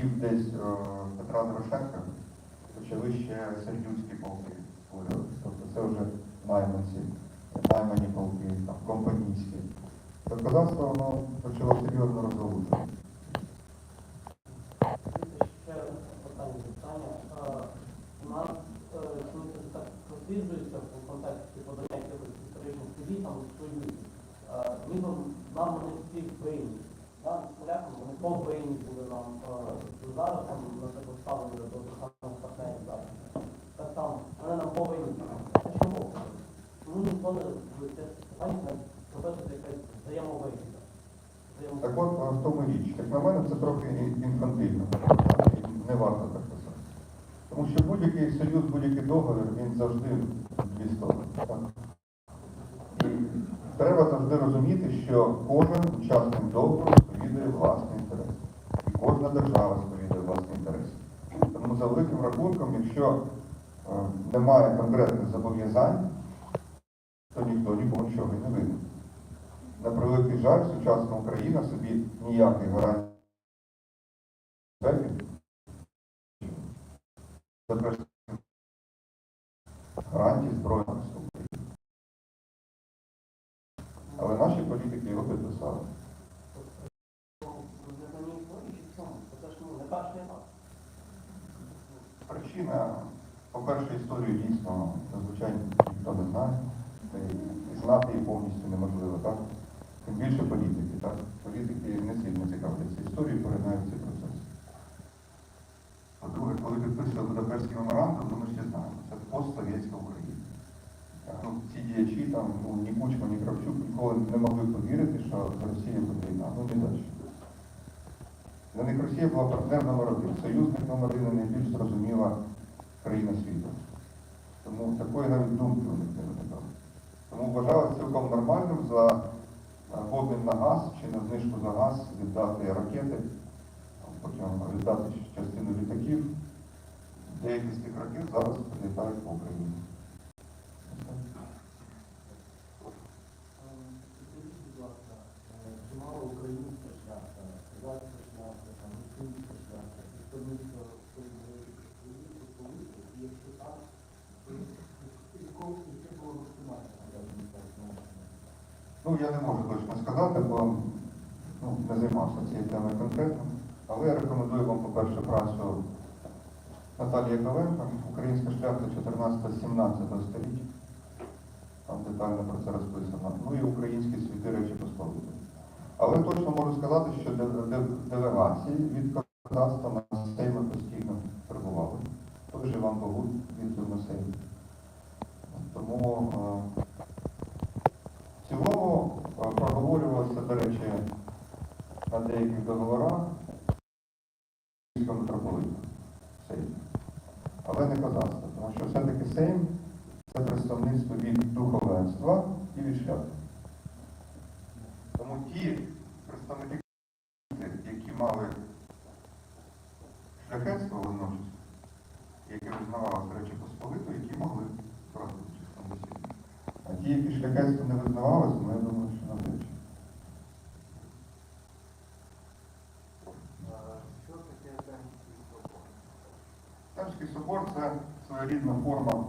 часів десь е, Петра Дорошенка почали ще сердюцькі полки створюватися. Тобто це вже найманці, наймані полки, там, компанійські. Козацтво воно почало серйозно. Е, У нас е, так розслідується в контексті подання якихось історичних подій, там. Е, Ніби нам вони всі винні. Повинні були нам е, зараз, там, наприклад, ставили до самих партнерів зараз. Так само, вони нам повинні. А чому? Чому ніхто не це питання не якась взаємовигідна? Так от в тому річ, як на мене, це трохи інфантильно. Не варто так писати. Тому що будь-який союз, будь-який договір, він завжди дві сторони. Треба завжди розуміти, що кожен учасник договору сповідує власний за великим рахунком, якщо е, немає конкретних зобов'язань, то ніхто нікого нічого не винен. На превеликий жаль, сучасна Україна собі безпеки забезпечити гарантій збройного України. Але наші політики його підписали. Визнані історії чи в чому? Це ж ну, не перший етап. Причина, по-перше, історію дійсно, звичайно, ніхто не знає. І- знати її повністю неможливо, так? Тим більше політики, так? Політики не сильно цікавляться історією, перейнають цей процес. По-друге, коли підписували Будапештський меморандум, то ми всі знаємо, це постсовєтська Україна. Ну, ці діячі, там, ну, ні Кучма, ні Кравчук ніколи не могли повірити, що Росія потрібна. Ну, не далі. Для них Росія була партнер номер один, союзник номер один і найбільш зрозуміла країна світу. Тому такої навіть думки у них не виникало. Тому вважалося цілком нормальним за е, обмін на газ чи на знижку за газ віддати ракети, потім віддати частину літаків. Деякі з тих ракет зараз прилітають по Україні. Скажіть, будь ласка, е, чимало українська шляхта, козацька шляхта, там, російська шляхта, представництво посполитих, і якщо так, то якого це було максимально Ну, я не можу точно сказати, бо ну, не займався цією темою конкретно. Але я рекомендую вам, по-перше, працю Наталії Ковенко, Українська шляхта 14-17 століття. Там детально про це розписано. Ну і українські світи Речі Посполитої. Але точно можу сказати, що де- де- делегації від козацтва на Сейми постійно прибували. Той же Іван Богут їздив на Сейм. Тому до речі, на деяких договорах митрополита Сейм. Але не козацтва, тому що все-таки Сейм це представництво від духовенства і від шляхти. Тому ті представники, які мали шляхетство водночас, які визнавалися Речі Посполитої, які могли брати участь в. А ті, які шляхетство не визнавалися, ну я думаю, що навряд чи. Що таке Земський собор? Семський собор це своєрідна форма